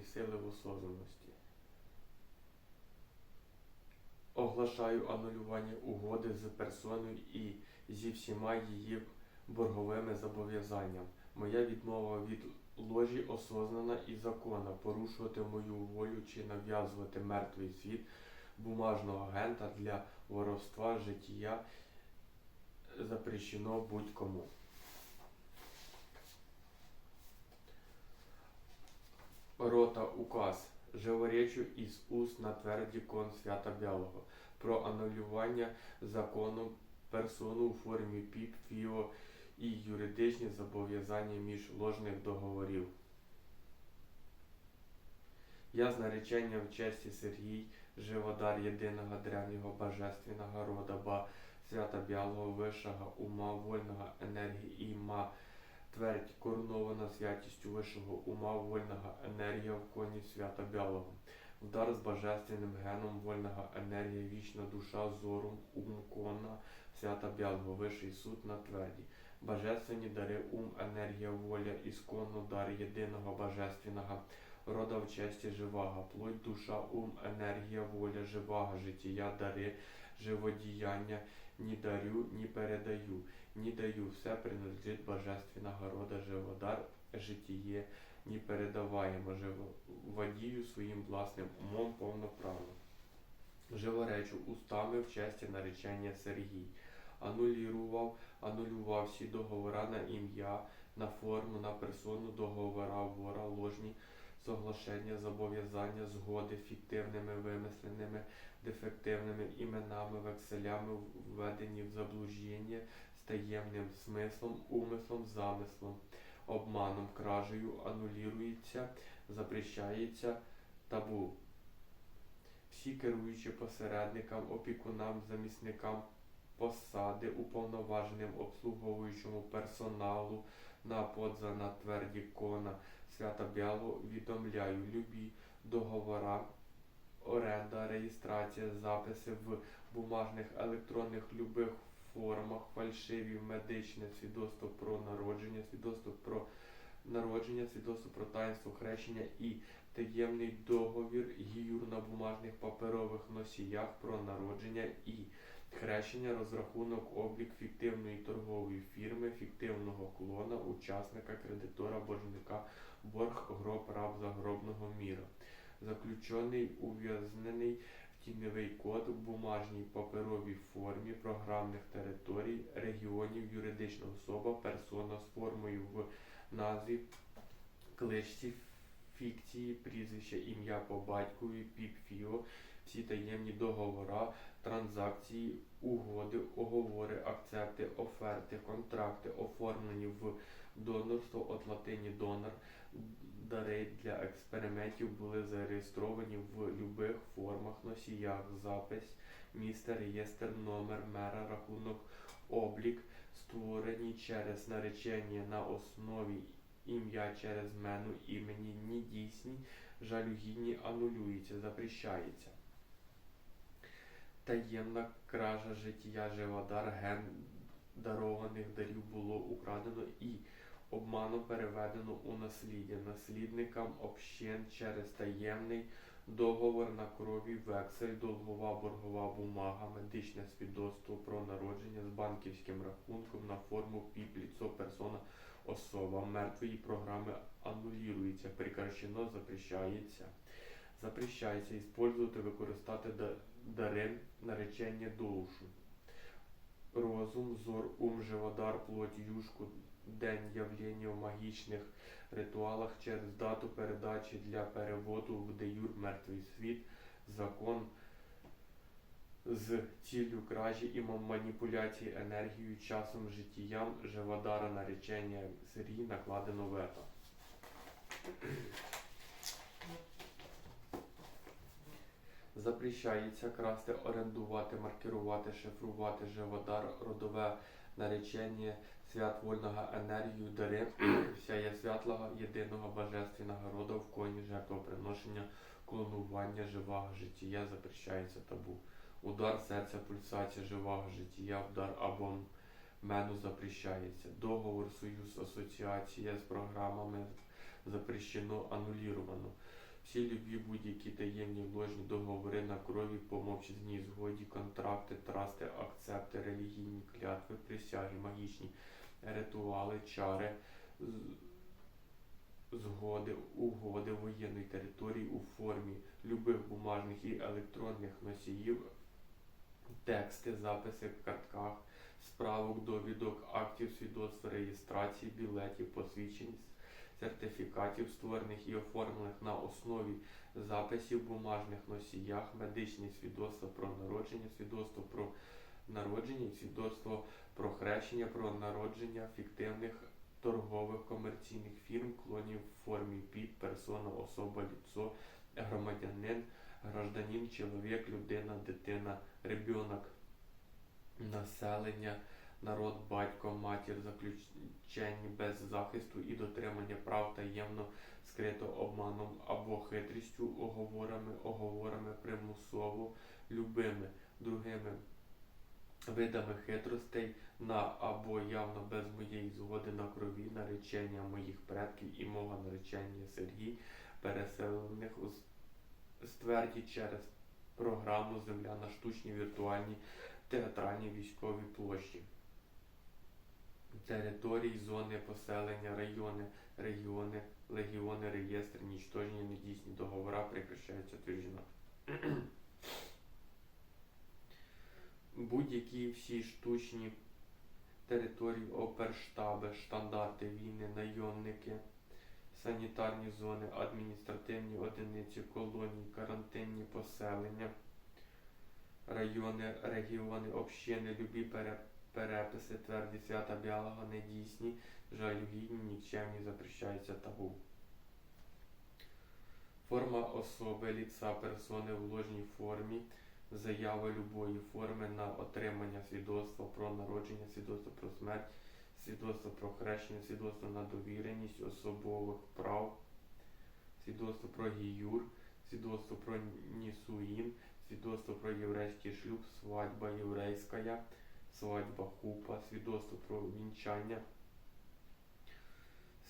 і сили в осознаності. Оглашаю анулювання угоди з персоною і зі всіма її борговими зобов'язанням. Моя відмова від ложі осознана і законна. Порушувати мою волю чи нав'язувати мертвий світ бумажного агента для воровства життя запрещено будь-кому. Рота указ. Живоречу із уст на тверді кон свята Білого про анулювання закону персону у формі ПІП, ФІО і юридичні зобов'язання між ложних договорів. Я з нареченням в честі Сергій, живодар єдиного древнього божественного рода, ба свята білого вищого ума, вольного енергії і ма твердь коронована святістю вищого ума, вольного енергія в коні свята білого. Вдар з божественним геном вольного енергія, вічна душа, зорум, ум, кона, свята білого, вищий суд на тверді. Божественні дари, ум, енергія, воля, ісконно дар єдиного божественного рода в честі живага, плоть, душа, ум, енергія, воля, живага, життя, дари, живодіяння, ні дарю, ні передаю, ні даю, все принадлежить божественного рода, живодар, житіє, ні передаваємо, живодію своїм власним умом повноправно. Живоречу устами в честі наречення Сергій. Анулірував, анулював всі договора на ім'я, на форму, на персону, договора, вора, ложні, соглашення, зобов'язання, згоди, фіктивними, вимисленими, дефективними іменами, векселями, введені в заблуждення, з таємним смислом, умислом, замислом, обманом, кражею, анулюється, запрещається табу. Всі керуючі посередникам, опікунам, замісникам посади, уповноваженим обслуговуючому персоналу на подза на тверді кона свята Білого відомляю любі договора, оренда, реєстрація, записи в бумажних електронних любих формах, фальшиві медичне свідоцтво про народження, свідоцтво про народження, свідоцтво про таїнство хрещення і таємний договір гіюр на бумажних паперових носіях про народження і хрещення, розрахунок, облік фіктивної торгової фірми, фіктивного клона, учасника, кредитора, боржника, борг, гроб, раб загробного міра. Заключений, ув'язнений тіньовий код в бумажній паперовій формі програмних територій, регіонів, юридична особа, персона з формою в назві, кличці, фікції, прізвище, ім'я по батькові, піп, фіо, всі таємні договора, транзакції, угоди, оговори, акцепти, оферти, контракти, оформлені в донорство от латині донор, дари для експериментів були зареєстровані в любих формах, носіях, запис, місце, реєстр, номер, мера, рахунок, облік, створені через наречення на основі ім'я через мену імені, ні дійсні, жалюгідні анулюється, запрещається. Таємна кража життя живодар ген дарованих дарів було украдено і обманом переведено у насліддя наслідникам общин через таємний договор на крові, вексель, долгова боргова бумага, медичне свідоцтво про народження з банківським рахунком на форму ПІП, ліцо, персона, особа. Мертвої програми анулюється, прекращено, запрещається. Запрещається использувати, використати да- дари наречення душу. Розум, зор, ум, живодар, плоть, юшку, день явлення в магічних ритуалах через дату передачі для переводу в деюр мертвий світ, закон з ціллю кражі і маніпуляції енергією, часом, життям, живодара наречення Сергій накладено вето. Запрещається красти, орендувати, маркерувати, шифрувати живодар, родове наречення, свят вольного енергію, дари, всяє святлого, єдиного божественного рода в коні жертвоприношення, клонування живого життя запрещається табу. Удар серця, пульсація живого життя, вдар або мену запрещається. Договор, союз, асоціація з програмами запрещено, ануліровано. Всі любі будь-які таємні ложні договори на крові по згоді, контракти, трасти, акцепти, релігійні клятви, присяги, магічні ритуали, чари, згоди, угоди воєнної території у формі любих бумажних і електронних носіїв, тексти, записи в картках, справок, довідок, актів свідоцтв реєстрації, білетів, посвідчень, сертифікатів, створених і оформлених на основі записів бумажних носіях, медичні свідоцтва про народження, свідоцтво про народження, свідоцтво про хрещення, про народження фіктивних торгових комерційних фірм, клонів в формі під, персона, особа, ліцо, громадянин, гражданин, чоловік, людина, дитина, ребенок, населення, народ, батько, матір, заключені без захисту і дотримання прав таємно скрито обманом або хитрістю, оговорами, оговорами примусово, любими, другими видами хитростей на або явно без моєї згоди на крові наречення моїх предків і мого наречення Сергій, переселених у стверді через програму Земля на штучні віртуальні театральні військові площі. Території, зони поселення, райони, регіони, легіони, реєстри, нічтожні, недійсні договора прекращаються тверджено. Будь-які всі штучні території, оперштаби, штандарти війни, найомники, санітарні зони, адміністративні одиниці, колонії, карантинні поселення, райони, регіони, общини, любі пере, переписи, тверді свята біалого, недійсні, жалюгідні, нікчемні, запрещаються табу. Форма особи, ліца, персони в ложній формі, заяви любої форми на отримання свідоцтва про народження, свідоцтво про смерть, свідоцтво про хрещення, свідоцтво на довіреність особових прав, свідоцтво про гіюр, свідоцтво про нісуїн, свідоцтво про єврейський шлюб, свадьба єврейська, свадьба хупа, свідоцтво про вінчання,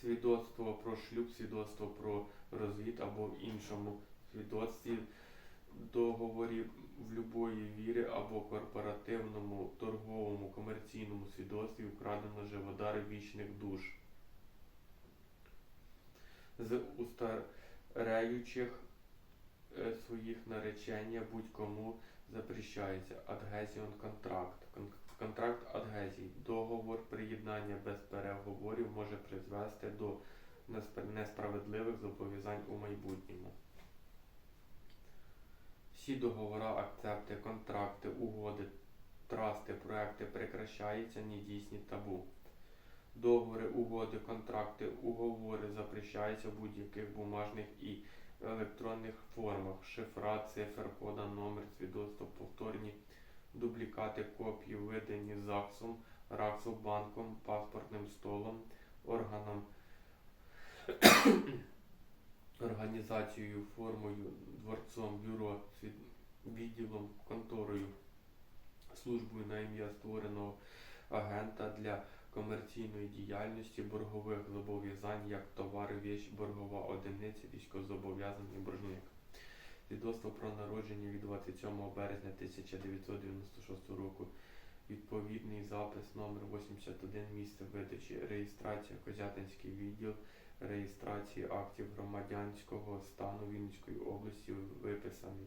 свідоцтво про шлюб, свідоцтво про розвід або в іншому свідоцтві договорі в любої віри або корпоративному, торговому, комерційному свідоцтві вкрадено живодари вічних душ. З устареючих е, своїх наречення будь-кому запрещається адгезіон контракт. Кон- Контракт адгезії. Договор приєднання без переговорів може призвести до несправедливих зобов'язань у майбутньому. Всі договори, акцепти, контракти, угоди, трасти, проекти прекращаються, недійсні табу. Договори, угоди, контракти, уговори запрещаються в будь-яких бумажних і електронних формах. Шифра, цифр, кода, номер, свідоцтво, повторні дублікати, копії, видані ЗАГСом, РАКСом, банком, паспортним столом, органом організацією, формою, дворцом, бюро, відділом, конторою, службою на ім'я створеного агента для комерційної діяльності, боргових зобов'язань як товари, вещь, боргова одиниця, військовозобов'язаний боржник. Свідоцтво про народження від 27 березня 1996 року. Відповідний запис номер 81 місце видачі, реєстрація Козятинський відділ реєстрації актів громадянського стану Вінницької області виписаний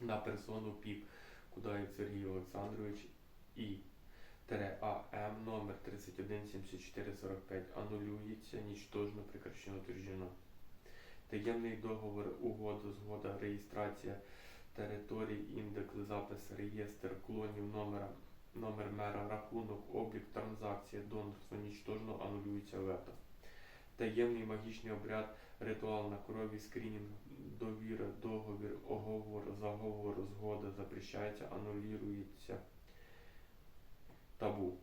на персону ПІП Кудаєв Сергій Олександрович і АМ номер 317445 анулюється, нічтожно прекращено утверджено. Таємний договор, угода, згода, реєстрація територій, індекс, запис, реєстр, клонів, номера, номер мера, рахунок, облік, транзакція, донорство, нічтожно анулюється вето. Таємний магічний обряд, ритуал на крові, скринінг, довіра, договір, оговор, заговор, згода запрещається, анулюється табу.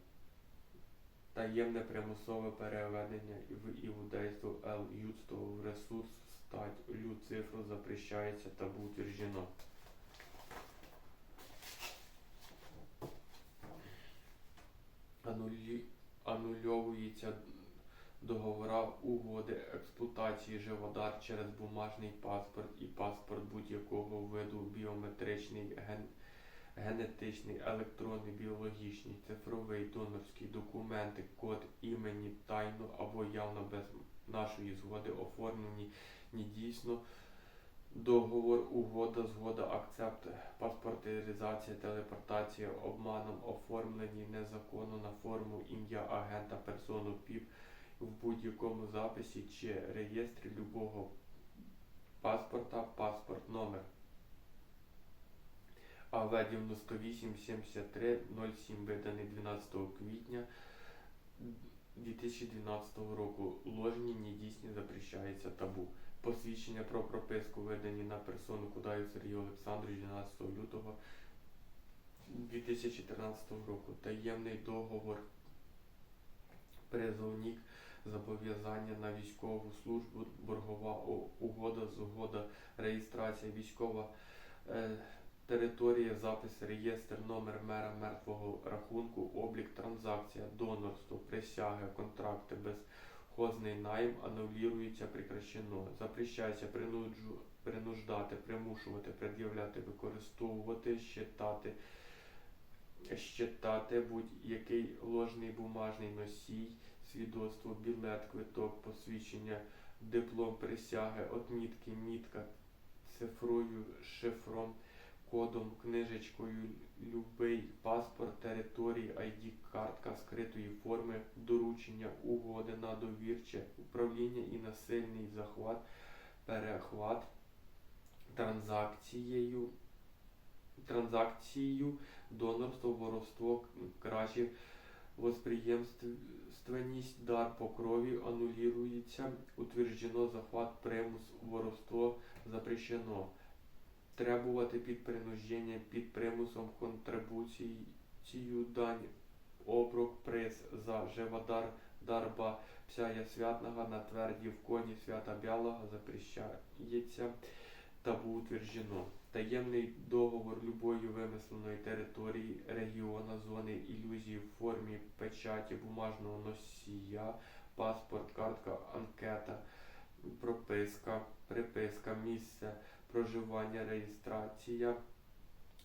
Таємне примусове переведення в іудейство Л юдство в ресурс стать лю цифру запрещається табу утверждено. Анулі... Анульовується договора, угоди, експлуатації живодар через бумажний паспорт і паспорт будь-якого виду біометричний, ген, генетичний, електронний, біологічний, цифровий, донорський, документи, код імені, тайно або явно без нашої згоди оформлені недійсно. Договор, угода, згода, акцепт, паспортизація, телепортація, обманом, оформлені незаконно на форму ім'я агента, персону ПІП в будь-якому записі чи реєстрі любого паспорта, паспорт номер АВ 9873 07 виданий 12 квітня 2012 року. Ложні, недійсні, запрещається табу. Посвідчення про прописку видані на персону Кудаєв Сергій Олександрович 12 лютого 2014 року. Таємний договор призовник зобов'язання на військову службу, боргова угода, згода, реєстрація, військова е, територія, запис, реєстр, номер мера мертвого рахунку, облік, транзакція, донорство, присяги, контракти, безхозний найм анулюється, прекращено. Запрещається принуджу, принуждати, примушувати, пред'являти, використовувати, щитати, щитати будь-який ложний бумажний носій, свідоцтво, білет, квиток, посвідчення, диплом присяги, отмітки, мітка, цифрою, шифром, кодом, книжечкою, любий паспорт території, ID, картка скритої форми, доручення, угоди на довірче, управління і насильний захват, перехват, транзакцією, транзакцією, донорство, воровство, кражі, восприємственність, дар по крові анулюється, утверджено захват, примус, воровство запрещено. Требувати під принужденням, під примусом контрибуцію дань, оброк, приз за живодар, дарба, псяя святного на тверді в коні свята бялого запрещається табу утверджено. Таємний договор любої вимисленої території, регіона, зони ілюзії в формі печаті бумажного носія, паспорт, картка, анкета, прописка, приписка, місце проживання, реєстрація,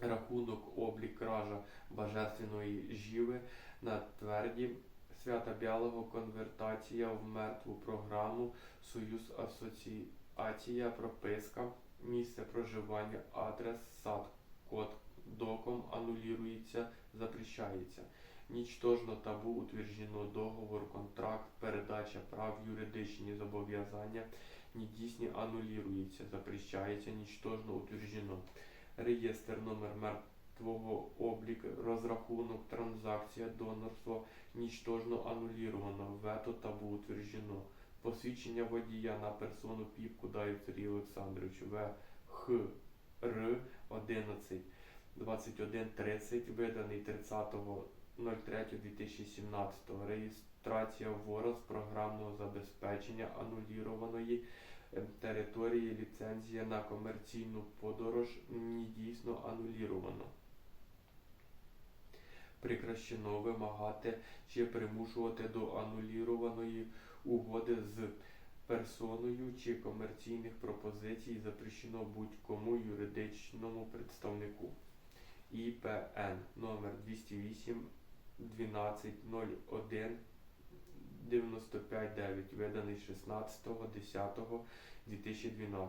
рахунок, облік, кража божественної жіви на тверді, свята білого, конвертація в мертву програму, союз асоціація, прописка, місце проживання, адрес, сад, код, доком анулюється, запрещається. Нічтожно табу утверджено договор, контракт, передача прав, юридичні зобов'язання, недійсні анулюється, запрещається, нічтожно утверджено. Реєстр номер мертвого облік, розрахунок, транзакція, донорство, нічтожно анулювано, вето табу утверджено. Посвідчення водія на персону ПІП Кудаєв Сергій Олександрович В. Х. Р. 11 21 30 виданий 30.03.2017 реєстрація ВОРОЗ програмного забезпечення анулірованої е, території ліцензія на комерційну подорож недійсно ануліровано. Прекращено вимагати чи примушувати до анулірованої угоди з персоною чи комерційних пропозицій запрещено будь-кому юридичному представнику. ІПН номер 208 12 01 95 9 виданий 16.10.2012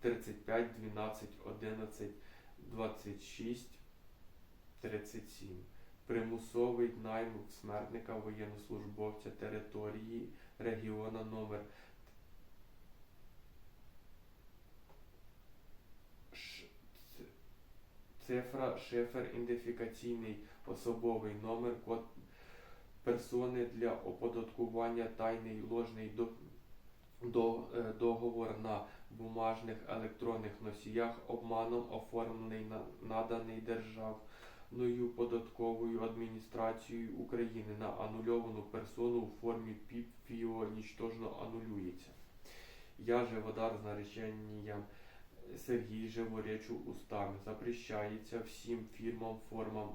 35 12 11 26 37 примусовий найм смертника воєннослужбовця території регіона номер цифра, шифр, ідентифікаційний особовий номер, код персони для оподаткування, тайний ложний до, до, е, договор на бумажних електронних носіях, обманом оформлений на наданий державною податковою адміністрацією України на анульовану персону у формі ПІП ФІО нічтожно анулюється. Я живодар з нареченням Сергій Живоречу устами. Запрещається всім фірмам, формам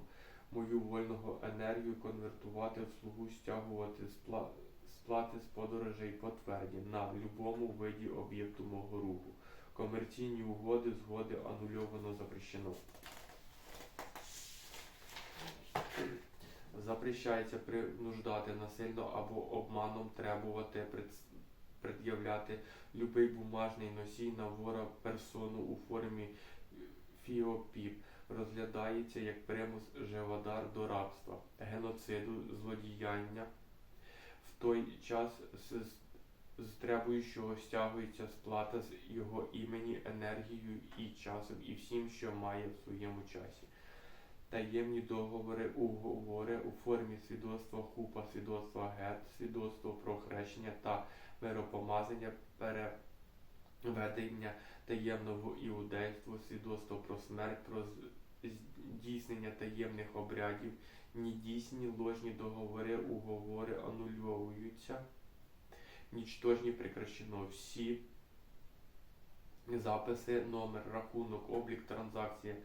мою вольного енергію конвертувати в слугу, стягувати спла- сплати з подорожей потвердять на любому виді об'єкту мого руху. Комерційні угоди, згоди анульовано запрещено. Запрещається принуждати насильно або обманом требувати пред- пред'являти любий бумажний носій на вора персону у формі фіопіп. Розглядається як примус живодар до рабства, геноциду, злодіяння. В той час з, з требуючого стягується сплата з його імені, енергією і часом, і всім, що має в своєму часі. Таємні договори, уговори у формі свідоцтва хупа, свідоцтва гет, свідоцтво про хрещення та миропомазання, переведення таємно в іудейство, свідоцтво про смерть, про здійснення таємних обрядів, недійсні ложні договори, уговори анульовуються, нічтожні прекращено всі записи, номер, рахунок, облік транзакції,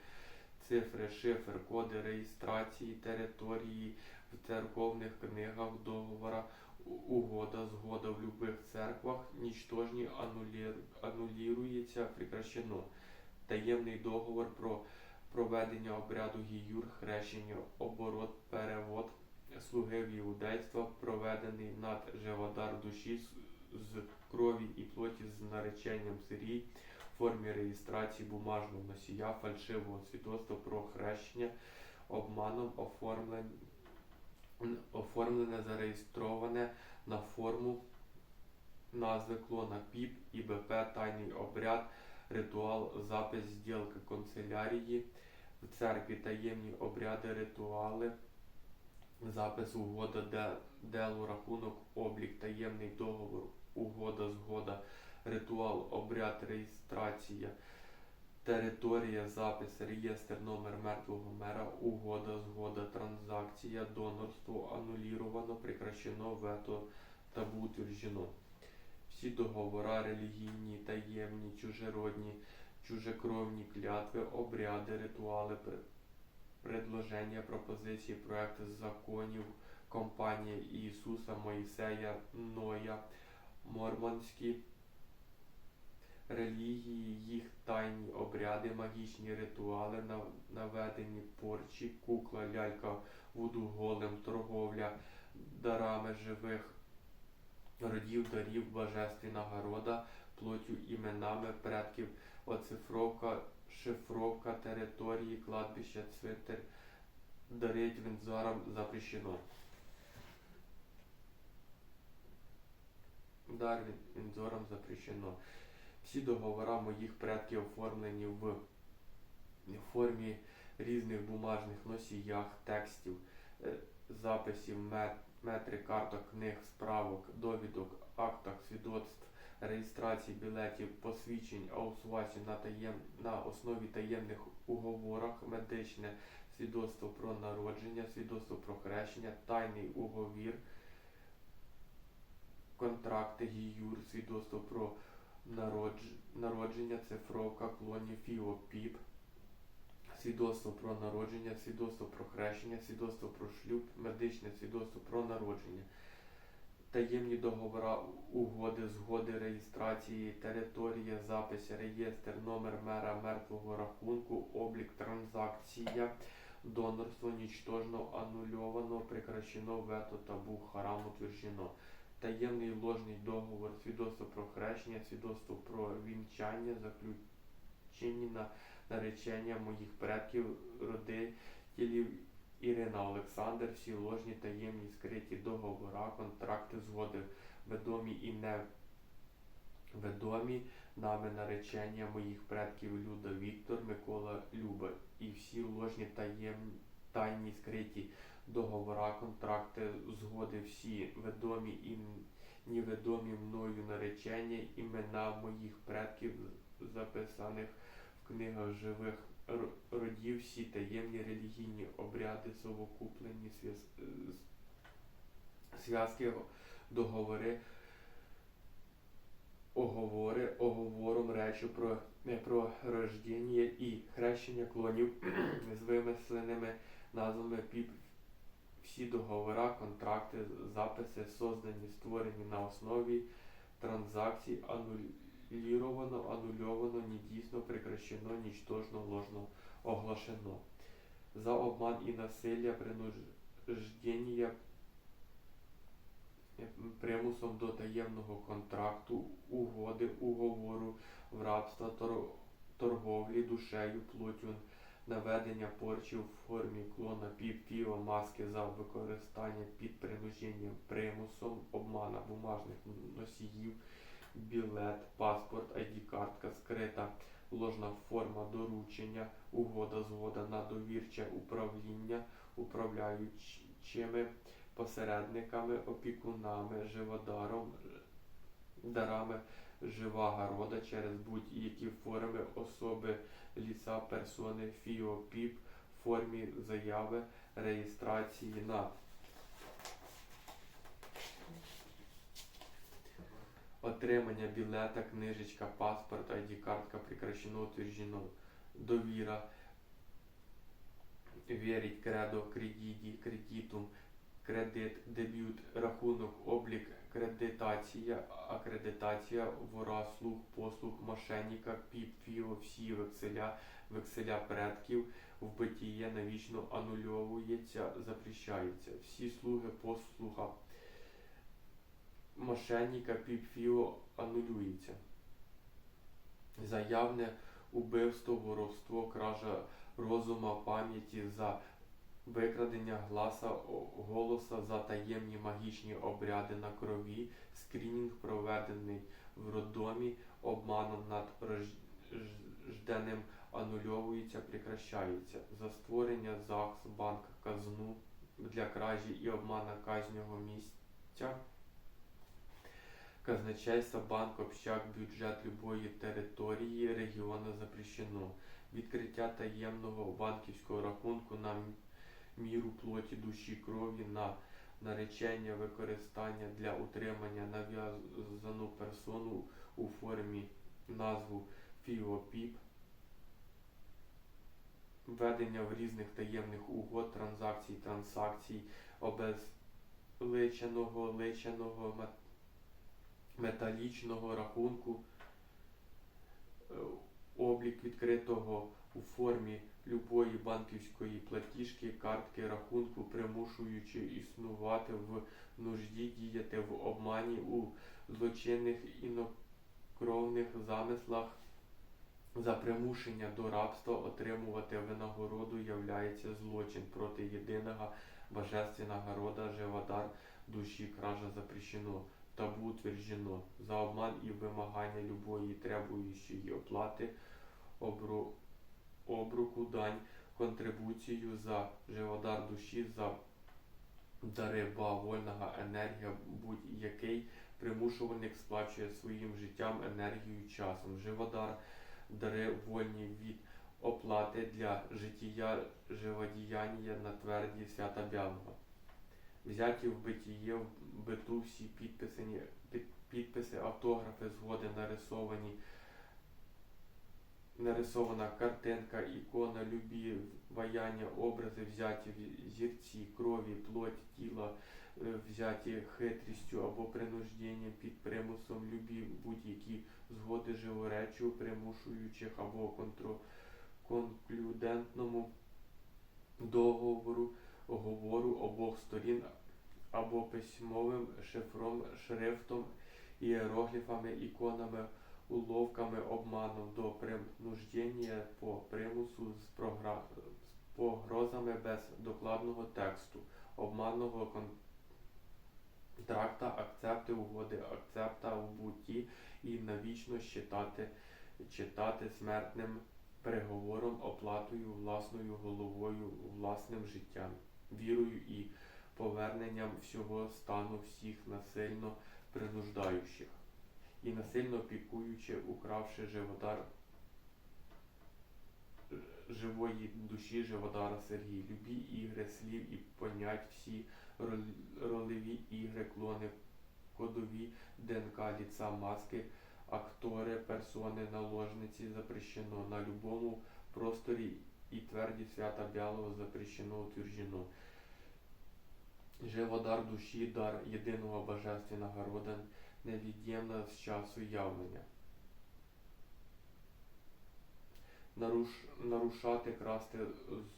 цифри, шифр, коди реєстрації території в церковних книгах, договора, у- угода, згода в любих церквах, нічтожні анулір, анулірується, прекращено. Таємний договор про проведення обряду гіюр, хрещення, оборот, перевод, слуги в іудейства, проведений над живодар душі з, крові і плоті з нареченням сирій, в формі реєстрації бумажного носія, фальшивого свідоцтва про хрещення, обманом оформлен, оформлене, зареєстроване на форму назви клона ПІП, ІБП, тайний обряд, ритуал, запис зділки канцелярії, в церкві таємні обряди, ритуали, запис угода, де, дело, рахунок, облік, таємний договор, угода, згода, ритуал, обряд, реєстрація, територія, запис, реєстр, номер мертвого мера, угода, згода, транзакція, донорство, ануліровано, прекращено, вето, табу утверждено. Всі договора релігійні, таємні, чужеродні, чужекровні клятви, обряди, ритуали, предложення, пропозиції, проекти законів, компанія Ісуса, Моїсея, Ноя, мормонські релігії, їх тайні обряди, магічні ритуали, наведені порчі, кукла, лялька, вуду голем, торговля дарами живих родів, дарів, божественна города, плоттю іменами предків, оцифровка, шифровка території, кладбища, цвинтар, дарить вензорам запрещено. Дар вен- вензорам запрещено. Всі договори моїх предків оформлені в формі різних бумажних носіях, текстів, е, записів, мет, метри, карток, книг, справок, довідок, актах, свідоцтв, реєстрації білетів, посвідчень, аусвасі на, таєм, на основі таємних уговорах, медичне свідоцтво про народження, свідоцтво про хрещення, тайний уговір, контракти, гіюр, свідоцтво про. Народження, цифровка, клонів, фіо, піп, свідоцтво про народження, свідоцтво про хрещення, свідоцтво про шлюб, медичне свідоцтво про народження, таємні договори, угоди, згоди, реєстрації, територія, записи, реєстр, номер мера, мертвого рахунку, облік, транзакція, донорство нічтожно, анульовано, прекращено, вето, табу, харам утверждено. Таємний ложний договор, свідоцтво про хрещення, свідоцтво про вінчання, заключені на наречення моїх предків, родителів Ірина Олександр, всі ложні таємні скриті договора, контракти, згоди, ведомі і не ведомі нами наречення моїх предків Люда Віктор, Микола Люба. І всі ложні таєм, тайні скриті договора, контракти, згоди, всі ведомі і невідомі мною наречення, імена моїх предків, записаних в книгах живих родів, всі таємні релігійні обряди, совокуплені зв'яз- зв'язки, договори, оговори, оговором речі про, про рождення і хрещення клонів з вимисленими назвами піп всі договора, контракти, записи, создані, створені на основі транзакцій, аннулировано, анульовано, недійсно, прекращено, нічтожно, ложно оглашено. За обман і насилля, принуждення примусом до таємного контракту, угоди, уговору, в рабства, торговлі душею, плоттю, наведення порчі в формі клона піп, маски за використання під принужденням, примусом, обмана бумажних носіїв, білет, паспорт, ID-картка, скрита, ложна форма доручення, угода, згода на довірче управління, управляючими посередниками, опікунами, живодаром, дарами, живага рода через будь-які форми особи, ліса, персони, фіо, піп, в формі заяви, реєстрації на отримання білета, книжечка, паспорт, ID-картка, прекращено, утверждено, довіра, вірить, кредо, кредіті, кредитум, кредит, дебют, рахунок, облік, кредитація, акредитація, вора, слуг, послуг, мошенника, піп, фіо, всі векселя, векселя предків, вбитіє навічно анульовується, запрещається. Всі слуги, послуга, мошенника, піп, фіо анулюється. Заявне убивство, воровство, кража розума, пам'яті за викрадення гласа голоса за таємні магічні обряди на крові, скрінінг проведений в роддомі, обманом над рожденим анульовується, прекращається. За створення ЗАГС, банк, казну для кражі і обмана казнього місця. Казначейство, банк, общак, бюджет любої території, регіону запрещено. Відкриття таємного банківського рахунку на міру плоті душі крові на наречення використання для утримання нав'язану персону у формі назву ФІОПІП, введення в різних таємних угод, транзакцій, трансакцій, обезличеного, личеного, металічного рахунку, е, облік відкритого у формі любої банківської платіжки, картки, рахунку, примушуючи існувати в нужді, діяти в обмані у злочинних інокровних замислах, за примушення до рабства отримувати винагороду являється злочин проти єдиного божественного рода, живодар душі, кража запрещено, табу утверждено, за обман і вимагання любої требуючої оплати, обру, обруку, дань, контрибуцію за живодар душі, за дари вольного енергія, будь-який примушувальник сплачує своїм життям, енергією, часом. Живодар дари вольні від оплати для життя живодіяння на тверді свята Бялого. Взяті в битіє, в биту всі підписані, під, підписи, автографи, згоди нарисовані, нарисована картинка, ікона, любі, ваяння, образи, взяті в зірці, крові, плоть, тіла, е, взяті хитрістю або принужденням під примусом, любі будь-які згоди живоречу, примушуючих або контро, конклюдентному договору, говору обох сторін або письмовим шифром, шрифтом, іерогліфами, іконами, уловками, обманом до принуждення по примусу з, погрозами без докладного тексту, обманного контракта, акцепти угоди, акцепта в буті і навічно читати, читати смертним переговором, оплатою, власною головою, власним життям, вірою і поверненням всього стану всіх насильно принуждаючих і насильно пікуючи, укравши живодар живої душі живодара Сергій. Любі ігри слів і понять всі рольові ігри, клони, кодові, ДНК, ліца, маски, актори, персони, наложниці запрещено на любому просторі і тверді свята Бялого запрещено утверждено. Живодар душі, дар єдиного божественного рода, невід'ємна з часу явлення. Наруш, нарушати, красти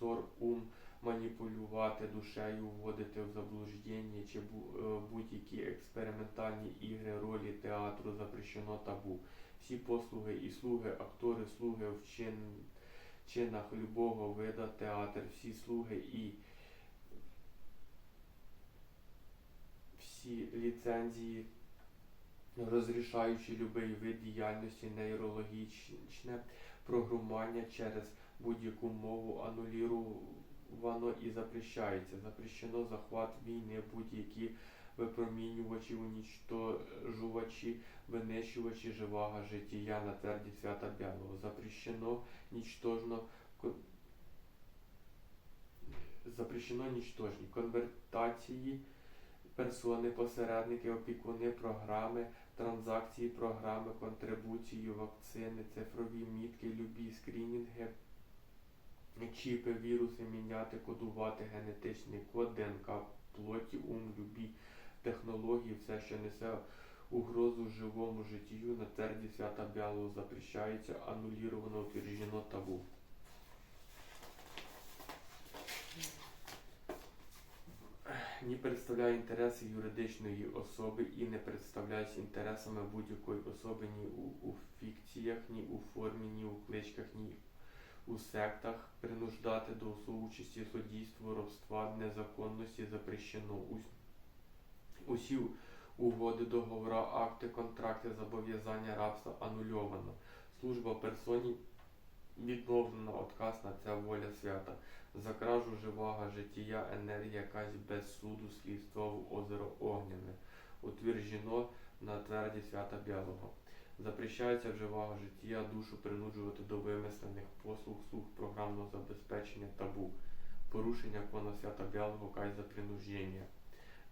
зор, ум, маніпулювати душею, вводити в заблуждення чи е, будь-які експериментальні ігри, ролі театру запрещено табу. Всі послуги і слуги, актори, слуги в чин, чинах любого вида театр, всі слуги і всі ліцензії, розрішаючи любий вид діяльності, нейрологічне програмування через будь-яку мову ануліровано і запрещається. Запрещено захват війни, будь-які випромінювачі, унічтожувачі, винищувачі живого життя на тверді свята Бялого. Запрещено нічтожно запрещено нічтожні конвертації, персони, посередники, опікуни, програми, транзакції, програми, контрибуції, вакцини, цифрові мітки, любі скринінги, чіпи, віруси, міняти, кодувати генетичний код, ДНК, плоті, ум, любі технології, все, що несе угрозу живому життю на тверді свята Бялого запрещається, ануліровано, утверджено табу. Не представляє інтереси юридичної особи і не представляється інтересами будь-якої особи ні у, у фікціях, ні у формі, ні у кличках, ні у сектах, принуждати до соучасті, суддійства, робства, незаконності запрещено. Усі угоди, договора, акти, контракти, зобов'язання рабства анульовано. Служба персоні відновлена, отказ на це воля свята. За кражу живого життя енергія якась без суду слідство в озеро Огняне. Утверджено на тверді свята Бялого. Запрещається вживого життя душу принуджувати до вимислених послуг, слуг програмного забезпечення табу. Порушення кона свята Бялого кай за принуждення.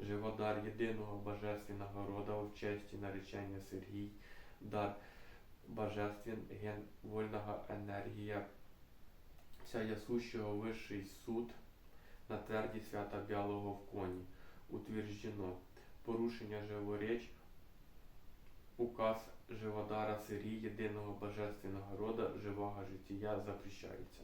Живодар єдиного божественного рода в честі наречення Сергій, дар божествен, ген вольного енергія, вся ясущого вищий суд на тверді свята Бялого в коні. Утверджено порушення живоріч, указ живодара Сирії, єдиного божественного рода живого життя запрещається.